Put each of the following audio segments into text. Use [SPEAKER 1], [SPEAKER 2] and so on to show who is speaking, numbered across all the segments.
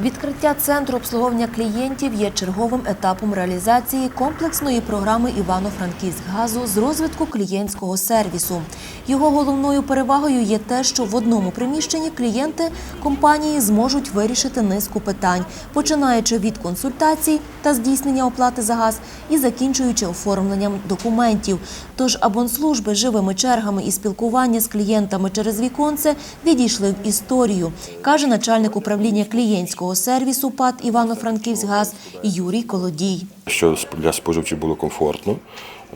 [SPEAKER 1] Відкриття центру обслуговування клієнтів є черговим етапом реалізації комплексної програми Івано-Франківськгазу з розвитку клієнтського сервісу. Його головною перевагою є те, що в одному приміщенні клієнти компанії зможуть вирішити низку питань, починаючи від консультацій та здійснення оплати за газ і закінчуючи оформленням документів. Тож абонслужби живими чергами і спілкування з клієнтами через віконце відійшли в історію, каже начальник управління клієнтського сервісу ПАД Івано-Франківськгаз Юрій Колодій.
[SPEAKER 2] що для споживачів було комфортно,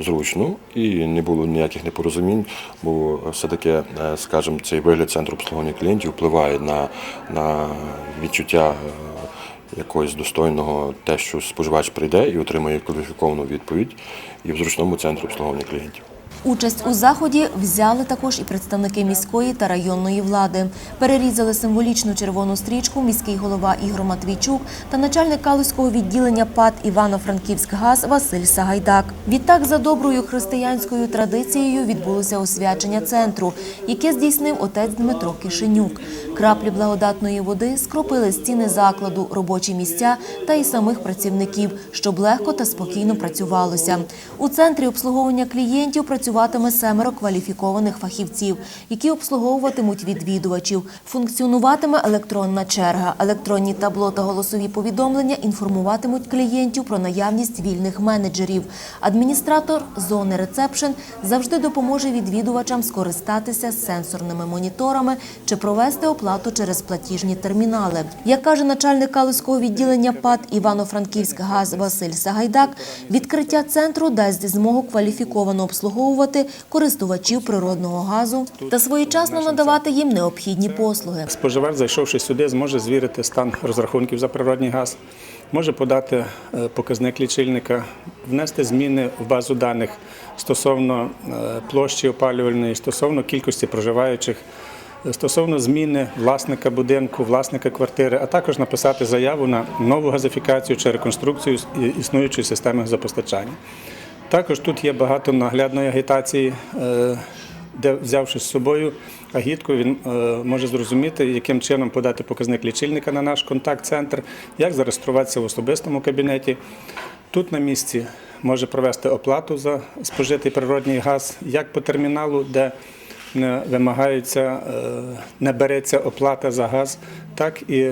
[SPEAKER 2] зручно і не було ніяких непорозумінь, бо все-таки, е, скажімо, цей вигляд центру обслуговування клієнтів впливає на, на відчуття е, якогось достойного те, що споживач прийде і отримає кваліфіковану відповідь і в зручному центрі обслуговування клієнтів.
[SPEAKER 1] Участь у заході взяли також і представники міської та районної влади. Перерізали символічну червону стрічку міський голова Ігор Матвійчук та начальник Калузького відділення ПАД Івано-Франківськгаз Василь Сагайдак. Відтак, за доброю християнською традицією відбулося освячення центру, яке здійснив отець Дмитро Кишенюк. Краплі благодатної води скропили стіни закладу, робочі місця та й самих працівників, щоб легко та спокійно працювалося. У центрі обслуговування клієнтів працюватиме семеро кваліфікованих фахівців, які обслуговуватимуть відвідувачів. Функціонуватиме електронна черга, електронні табло та голосові повідомлення інформуватимуть клієнтів про наявність вільних менеджерів. Адміністратор зони рецепшн завжди допоможе відвідувачам скористатися сенсорними моніторами чи провести оплату через платіжні термінали. Як каже начальник Калузького відділення ПАД Івано-Франківськгаз Василь Сагайдак, відкриття центру дасть змогу кваліфіковано обслуговувати користувачів природного газу та своєчасно надавати їм необхідні послуги.
[SPEAKER 3] Споживач, зайшовши сюди, зможе звірити стан розрахунків за природний газ, може подати е, показник лічильника, внести зміни в базу даних стосовно е, площі опалювальної, стосовно кількості проживаючих, е, стосовно зміни власника будинку, власника квартири, а також написати заяву на нову газифікацію чи реконструкцію іс- існуючої системи газопостачання. Також тут є багато наглядної агітації, е, де взявши з собою агітку, він е, може зрозуміти, яким чином подати показник лічильника на наш контакт-центр, як зареєструватися в особистому кабінеті. Тут на місці може провести оплату за спожитий природний газ, як по терміналу, де не вимагається, е, не береться оплата за газ, так і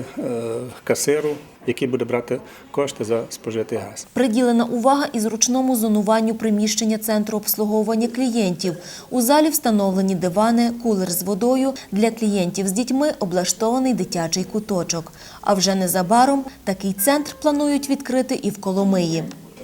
[SPEAKER 3] касиру, який буде брати кошти за спожитий газ.
[SPEAKER 1] Приділена увага і зручному зонуванню приміщення центру обслуговування клієнтів. У залі встановлені дивани, кулер з водою. Для клієнтів з дітьми облаштований дитячий куточок. А вже незабаром такий центр планують відкрити і в Коломиї.